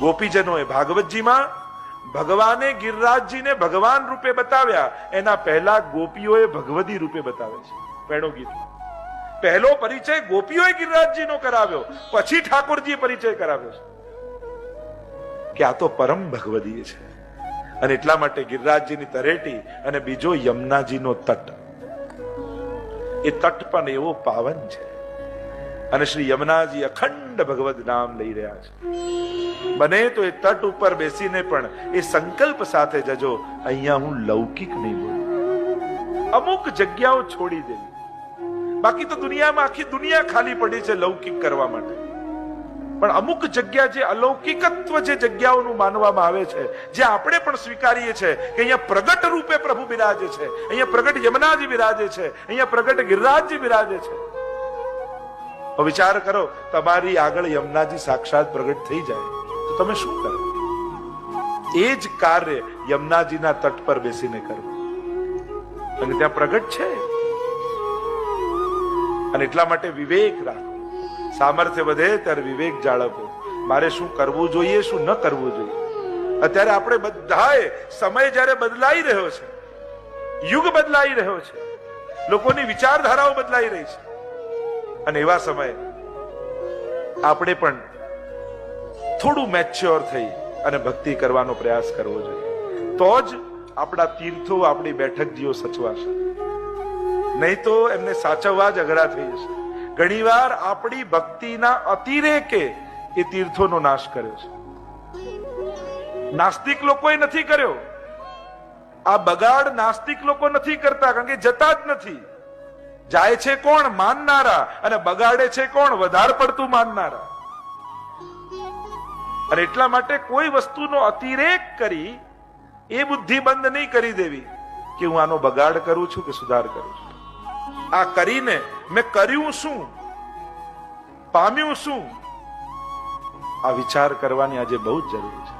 ગોપીજનોએ ભાગવતજીમાં ભગવાને ગિરિરાજજીને ભગવાન રૂપે બતાવ્યા. એના પહેલા ગોપીઓએ ભગવદી રૂપે બતાવે છે. પહેલો ગીત. પહેલો પરિચય ગોપીઓએ ગિરિરાજજીનો કરાવ્યો. પછી ઠાકોરજીએ પરિચય કરાવ્યો છે. કે આ તો પરમ ભગવદી છે. અને એટલા માટે ગિરિરાજજીની તરેટી અને બીજો યમુનાજીનો તટ. એ તટ પણ એવો પાવન છે. અને શ્રી યમુનાજી અખંડ ભગવદ નામ લઈ રહ્યા છે. બને તો એ તટ ઉપર બેસીને પણ એ સંકલ્પ સાથે જજો, અહીંયા હું લૌકિક નહીં બોલું. અમુક જગ્યાઓ છોડી દેવી. બાકી તો દુનિયામાં આખી દુનિયા ખાલી પડી છે લૌકિક કરવા માટે. પણ અમુક જગ્યા જે અલૌકિકત્વ જે જગ્યાઓનું માનવામાં આવે છે, જે આપણે પણ સ્વીકારીએ છીએ કે અહીંયા પ્રગટ રૂપે પ્રભુ બિરાજે છે, અહીંયા પ્રગટ યમુનાજી બિરાજે છે, અહીંયા પ્રગટ ગિરિરાજજી બિરાજે છે. વિચાર કરો, તમારી આગળ યમુનાજી સાક્ષાત પ્રગટ થઈ જાય. તો તમે શું કરો? એ જ કાર્ય યમુનાજીના તટ પર બેસીને કરવું અને ત્યાં પ્રગટ છે. અને એટલા માટે વિવેક રાખો. સામર્થ્ય વધે ત્યારે વિવેક જાળવો. મારે શું કરવું જોઈએ, શું ન કરવું જોઈએ? અત્યારે આપણે બધાએ સમય જ્યારે બદલાઈ રહ્યો છે, યુગ બદલાઈ રહ્યો છે, લોકોની વિચારધારાઓ બદલાઈ રહી છે. અને એવા સમયે આપણે પણ થોડું મેચ્યોર થઈ અને ભક્તિ કરવાનો પ્રયાસ કરવો જોઈએ. તો જ આપણા તીર્થો, આપણી બેઠક જીઓ સચવાશે. નહીં તો એમને સાચવવા જ અઘરા થઈ જશે. ઘણીવાર આપણી ભક્તિના અતિરેકે એ તીર્થોનો નાશ કર્યો છે. નાસ્તિક લોકોએ નથી કર્યો. આ બગાડ નાસ્તિક લોકો નથી કરતા, કારણ કે જતા જ નથી. જાય છે કોણ માનનારા અને બગાડે છે કોણ વધારે પડતું માનનારા? અને એટલા માટે કોઈ વસ્તુનો અતિરેક કરી એ બુદ્ધિ બંધ નહીં કરી દેવી કે હું આનો બગાડ કરું છું કે સુધાર કરું છું. આ કરીને મેં કર્યું શું? પામ્યું શું? આ વિચાર કરવાની આજે બહુ જ જરૂર છે.